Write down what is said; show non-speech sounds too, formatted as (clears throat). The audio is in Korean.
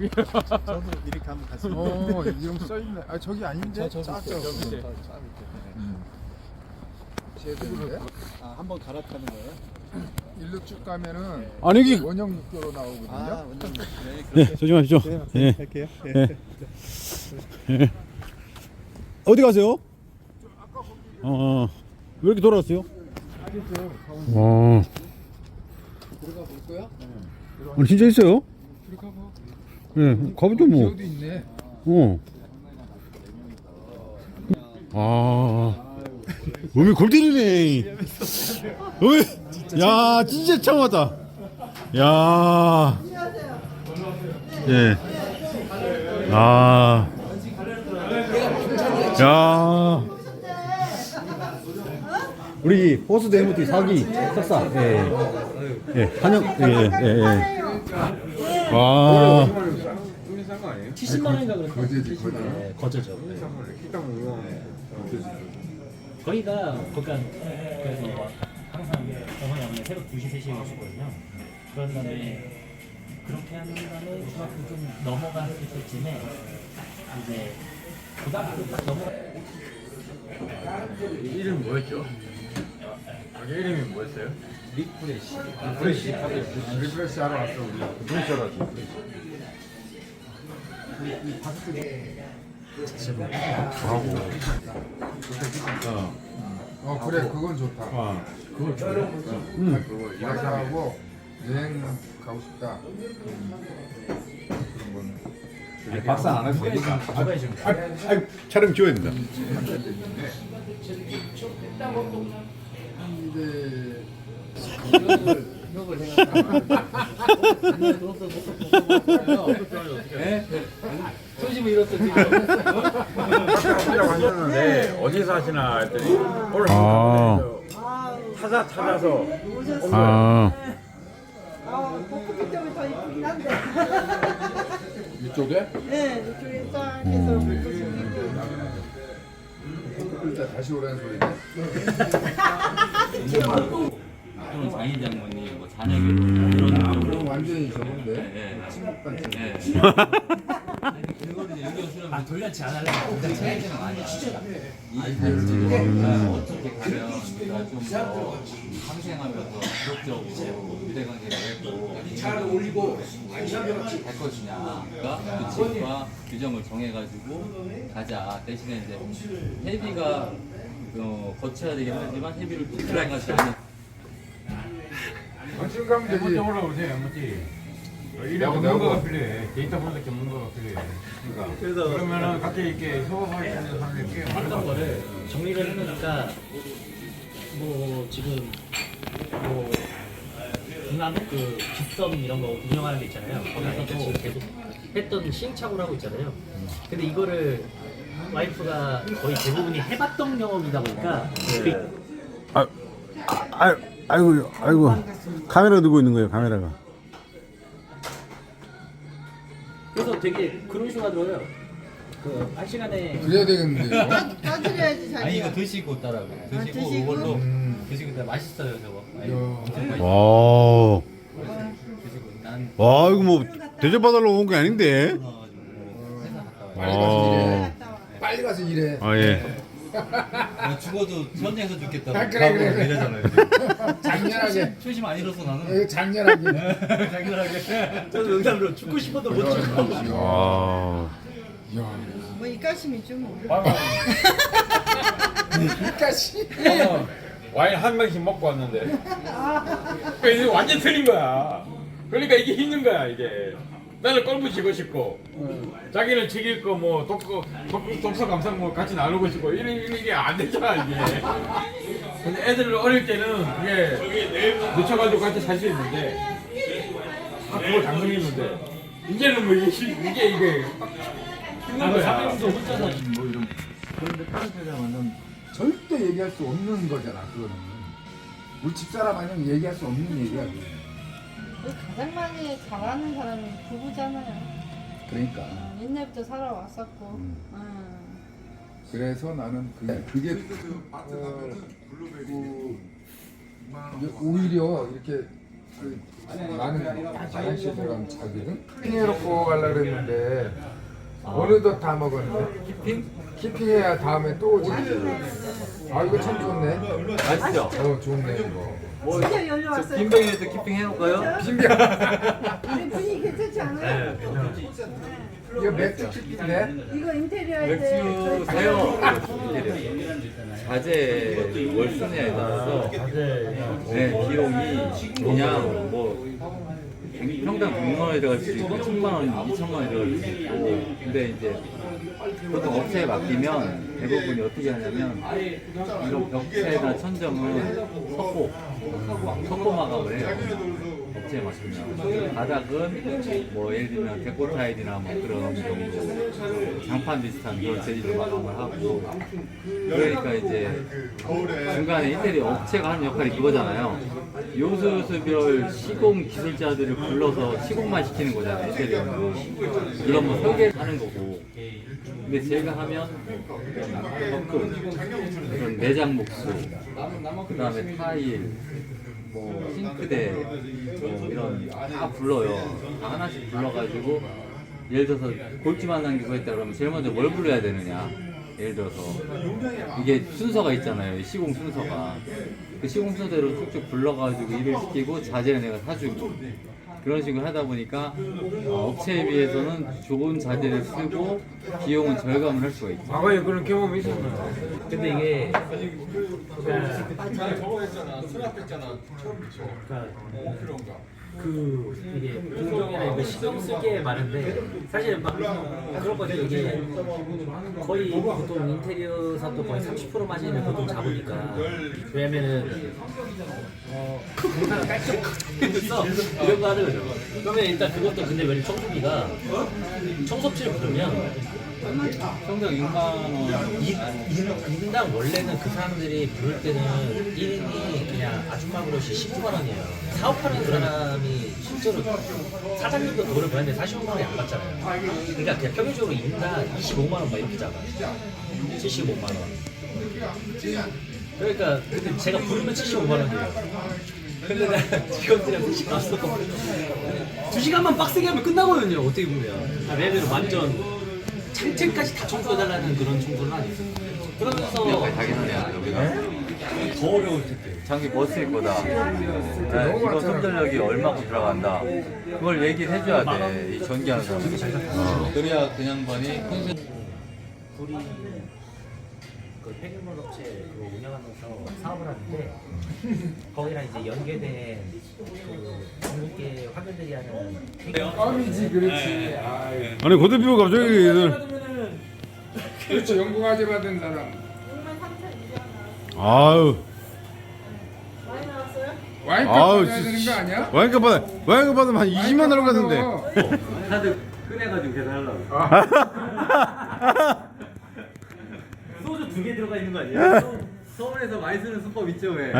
여기. 저도 미리 가면 갔습니다. 어 이름 써 있네. 아 저기 아닌데? 저, 저 짜죠. 밑에, 저 밑에. 음. 음. 제대로인데 아, 한번 갈아타는 거예요? (clears throat) 일로 쭉 가면은 아니 여기 원형 육교로 나오거든요. 아, 원장님. 네, 네 그렇게. 조심하십시오. 예. 할게요. 예. 어디 가세요? 어, 왜 이렇게 돌아왔어요? 와, 들어가 볼 거야? 아니 진짜 있어요? 들어가 봐. 예, 가보죠 뭐. 기어도 있네. 어. 아, 몸이 골때리네. 어이, 야, 진짜 왔다. 야, 예. 아, 야. 우리 호스드 MT 사기 석사, 예, 예, 한영, 예, 예, 예. 와. 70만 원인가 그랬어요. 거제지 거제. 네, 거제죠. 거기가 그러니까 그래서 항상 병원에 오면 새벽 2시 3시에 오시거든요. 그런 다음에 그렇게 하는 다음에 중학교 좀 넘어갔을 때쯤에 이제 고등학교 딱 넘어가 이름 뭐였죠? 여기 이름이 뭐였어요? 리프레시. 리프레시. 리프레시 하러 왔어 우리. 리프레시 왔어. 어 그래 그건 좋다. 아, 그거 좋아. 응. 그거 일하고 여행 가고 싶다. 그런 거는. 박사 안 해도 되니까. 아, 아, 촬영 지워야 된다. (laughs) 근데 소심을 잃었어 지금. 하려고 하셨는데 어디 사시나 했더니 오늘 아. 찾아 찾아서 아, 아, 코코피 때문에 더 이쁘긴. 이쪽에 네, 이쪽에 쫙 해서 물도 좀 다시 오라는 소리네. 또는 장인 장모님, 뭐 자녀 결혼 이런 그럼 완전히 저건데. 네. 친목같은. 네. 그거를 이제 의견 수렴 아 돌려치 안 하려고. 차이는 아니야. 이 어떻게 가면 우리가 좀더 상생하면서 지속적으로 유대관계를 했고 할 것이냐. 규칙과 규정을 정해가지고 가자. 대신에 이제 회비가 어, 거쳐야 되긴 하지만 회비를 것이 아 당신 가면 되지. 먼저 올라오세요 뭐지 야구. 거가 필요해 데이터 없는 거가 필요해 그러니까 그러면은 갑자기 이렇게 협업할 수 있는 사람들이 꽤 했던 같아 거를 정리를 해놓으니까 뭐 지금 뭐 중앙 그 빗섬 이런 거 운영하는 데 있잖아요. 거기서도 계속 했던 시행착오를 하고 있잖아요. 근데 이거를 와이프가 거의 대부분이 해봤던 영업이다 보니까 그 아, 아, 아이고, 아이고, 카메라 들고 있는 거예요, 카메라가. 그래서 되게 그런 들어요. 그 한 시간에 그래야 되겠는데. 이거? 따드려야지 자기가. 아니 이거 드시고 따라고 드시고, 드시고? 이걸로 음. 드시고 따라 맛있어요 저거 아니, 야. 엄청 맛있어 와, 드시고 난 와, 이거 뭐 대접받으러 온게 아닌데. 회사 갔다 와 빨리 가서 일해. 아, 빨리 가서 일해. 아, 예. 나 죽어도 현장에서 죽겠다고. 아, 그래, 그래, 그래. 이러잖아요 장렬하게. 초심 안 잃었어 나는. 이거 장렬하게. 당연하게. 저도 영상으로 죽고 싶어도 못 죽고. 와, 야, 뭐 이까심이 좀. 이까지. 어, 와인 한 병씩 먹고 왔는데. 그러니까 이게 완전 틀린 거야. 그러니까 이게 힘든 거야 이게 나는 골프 치고 싶고 자기는 치길 거뭐 독서 독, 독서 감상 뭐 같이 나누고 싶고 이런 이게 안 되잖아 이게 근데 애들 어릴 때는 그게 늦춰가지고 같이 살 수 있는데 아 그걸 장성했는데 이제는 뭐 이게 힘- 이게 이게 힘든 거야 사장님도 혼자 사시 뭐 이런 그런데 다른 회사는 절대 얘기할 수 없는 거잖아, 그거는. 우리 집사람 아니면 얘기할 수 없는 얘기야, 그거. 가장 많이 잘하는 사람이 부부잖아요. 그러니까. 어, 옛날부터 살아왔었고. 음. 어. 그래서 나는 그게, 그게 어, 그, 이게 오히려 이렇게 나는 화장실 들어가면 자기는 키핑해놓고 가려고 그랬는데 어느덧 다 먹었네 키핑? 키핑해야 다음에 또 오지 아 이거 참 좋네 맛있죠? 어 좋네 이거 진짜 열려 왔어요. 빈병에도 키핑 해놓을까요? 우리 분위기 괜찮지 않아요? 이거 맥주 키핑인데 이거 인테리어 할때 맥주 사요. 자재 월순위에 따라서 네, 비용이 그냥 뭐 평당 100만 원이 들어갈 수도 있고 1000만 원, 2000만 원이 들어갈 수도 있고. 근데 이제 보통 업체에 맡기면 대부분이 어떻게 하냐면 이런 벽체나 천정은 석고 석고 마감을 해요. 업체에 맡기면. 바닥은 뭐 예를 들면 데코 타일이나 뭐 그런 정도 장판 비슷한 그런 재질로 마감을 하고 그러니까 이제 중간에 인테리어 업체가 하는 역할이 그거잖아요. 요소수별 시공 기술자들을 불러서 시공만 시키는 거잖아요 인테리어는. 물론 뭐 설계하는 거고. 근데 제가 하면 덕크 그런 내장 목수 그 다음에 타일 뭐 싱크대 뭐 이런 다 불러요. 다 하나씩 불러가지고 예를 들어서 골지만 남기고 했다 그러면 제일 먼저 뭘 불러야 되느냐? 예를 들어서 이게 순서가 있잖아요 이 시공 순서가. 그 시공 순서대로 쭉쭉 불러가지고 일을 시키고 자재를 내가 사주고. 그런 식으로 하다 보니까 어, 업체에 비해서는 좋은 자재를 쓰고 비용은 절감을 할 수가 있죠. 과거에 그런 경험이 있었나요? 근데 이게 그 이게 공정이나 이거 신경 쓰기에 많은데 사실 막 그런 거죠 이게. 거의 보통 인테리어 사도 거의 30% 마진을 보통 잡으니까. 왜냐면은 어 공사가 깔끔해서 (laughs) 이런 거 하는 거죠 그러면 일단 그것도 근데 왜 청소기가 청소기를 부르면 평당 6만 원 이- 인- 인당 원래는 그 사람들이 부를 때는 1인이 그냥 아줌마 그릇이 19만 원이에요. 사업하는 그 사람이 실제로 사장님도 돈을 버는데 45만 원이 안 받잖아요. 그러니까 그냥 평균적으로 인당 25만 원막 이렇게 잡아. 75만 원. 그러니까 근데 제가 부르면 75만 원이에요. 근데 내가 직원들한테 시켰어. 두 시간만 빡세게 하면 끝나거든요. 어떻게 보면. 아, 왜냐면 완전 창틀까지 다 청소해달라는 그런 청소는 아니에요. 그러면서 역할이 다긴 하네요 여기가 더 어려울 텐데. 장비 버스일 거다. 네, 이거 손전력이 얼마큼 들어간다. 그걸 얘기를 해줘야 돼. 이 전기하는 사람. 어. 그래야 그냥 번이 콘센 우리 그 폐기물 업체 그거 운영하면서 사업을 하는데 (laughs) 거기랑 이제 연계된 그 전국계 화면들이 하는 껌이지 그렇지. 아유. 아니 고대표 갑자기 그렇지 연구과제 받은 사람. 6만 3천 2천 아유. 많이 나왔어요? 와인값 아우 받아야 되는 거 아니야? 와인값 받아 와인값 받으면 한 20만 원 같은데. 카드 꺼내가지고 계산하려고. (laughs) 들어가 있는 거 아니에요? 서울에서 많이 쓰는 수법 있죠 왜?